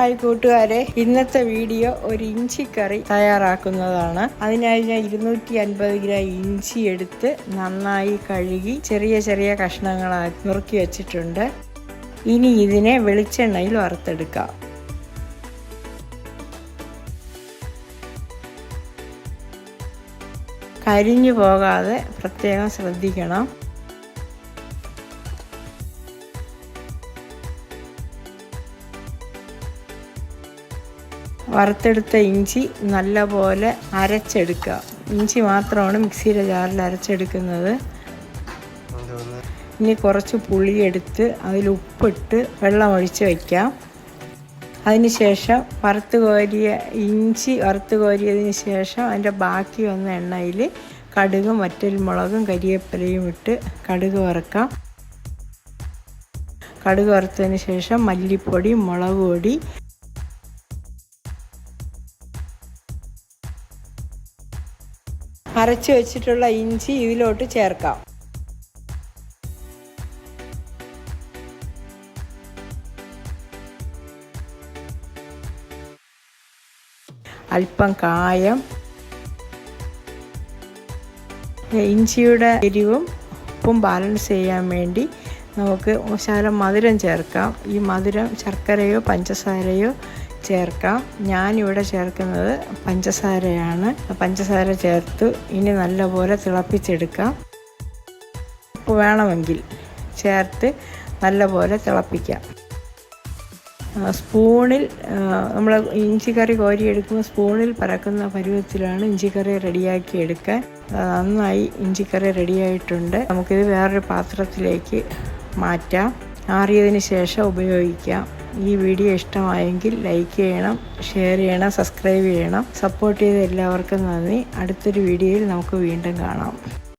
Hi കൂട്ടുകാരെ ഇന്നത്തെ video ഒരു ഇഞ്ചി കറി തയ്യാറാക്കുന്നതാണ്. അതിനായി ഞാൻ ഇരുന്നൂറ്റി അൻപത് ഗ്രാം ഇഞ്ചി എടുത്ത് നന്നായി കഴുകി ചെറിയ ചെറിയ കഷ്ണങ്ങളായി നുറുക്കി വെച്ചിട്ടുണ്ട്. ഇനി ഇതിനെ വെളിച്ചെണ്ണയിൽ വറുത്തെടുക്കാം. കരിഞ്ഞു പോകാതെ പ്രത്യേകം ശ്രദ്ധിക്കണം. വറുത്തെടുത്ത ഇഞ്ചി നല്ലപോലെ അരച്ചെടുക്കുക. ഇഞ്ചി മാത്രമാണ് മിക്സിയുടെ ജാറിൽ അരച്ചെടുക്കുന്നത്. ഇനി കുറച്ച് പുളിയെടുത്ത് അതിൽ ഉപ്പിട്ട് വെള്ളം ഒഴിച്ച് വയ്ക്കാം അതിനുശേഷം വറുത്ത് കോരിയ ഇഞ്ചി വറുത്ത് കോരിയതിന് ശേഷം അതിന്റെ ബാക്കി വന്ന എണ്ണയിൽ കടുകും മറ്റൊരു വറ്റൽമുളകും കരിയേപ്പിലയും ഇട്ട് കടുക് വറുക്കാം. കടുക് വറുത്തതിന് ശേഷം മല്ലിപ്പൊടി മുളക് പൊടി അരച്ച് വെച്ചിട്ടുള്ള ഇഞ്ചി ഇതിലോട്ട് ചേർക്കാം. അല്പം കായം ഇഞ്ചിയുടെ എരിവും ഉപ്പും ബാലൻസ് ചെയ്യാൻ വേണ്ടി നമുക്ക് ശകലം മധുരം ചേർക്കാം. ഈ മധുരം ശർക്കരയോ പഞ്ചസാരയോ ചേർക്കാം. ഞാനിവിടെ ചേർക്കുന്നത് പഞ്ചസാരയാണ്. പഞ്ചസാര ചേർത്ത് ഇനി നല്ലപോലെ തിളപ്പിച്ചെടുക്കാം. ഉപ്പ് വേണമെങ്കിൽ ചേർത്ത് നല്ലപോലെ തിളപ്പിക്കാം. സ്പൂണിൽ നമ്മൾ ഇഞ്ചിക്കറി കോരിയെടുക്കുമ്പോൾ സ്പൂണിൽ പരക്കുന്ന പരുവത്തിലാണ് ഇഞ്ചിക്കറി റെഡിയാക്കി എടുക്കാൻ. നന്നായി ഇഞ്ചിക്കറി റെഡിയായിട്ടുണ്ട്. നമുക്കിത് വേറൊരു പാത്രത്തിലേക്ക് മാറ്റാം. ആറിയതിന് ശേഷം ഉപയോഗിക്കാം. ഈ വീഡിയോ ഇഷ്ടമായെങ്കിൽ ലൈക്ക് ചെയ്യണം ഷെയർ ചെയ്യണം സബ്സ്ക്രൈബ് ചെയ്യണം. സപ്പോർട്ട് ചെയ്ത എല്ലാവർക്കും നന്ദി. അടുത്തൊരു വീഡിയോയിൽ നമുക്ക് വീണ്ടും കാണാം.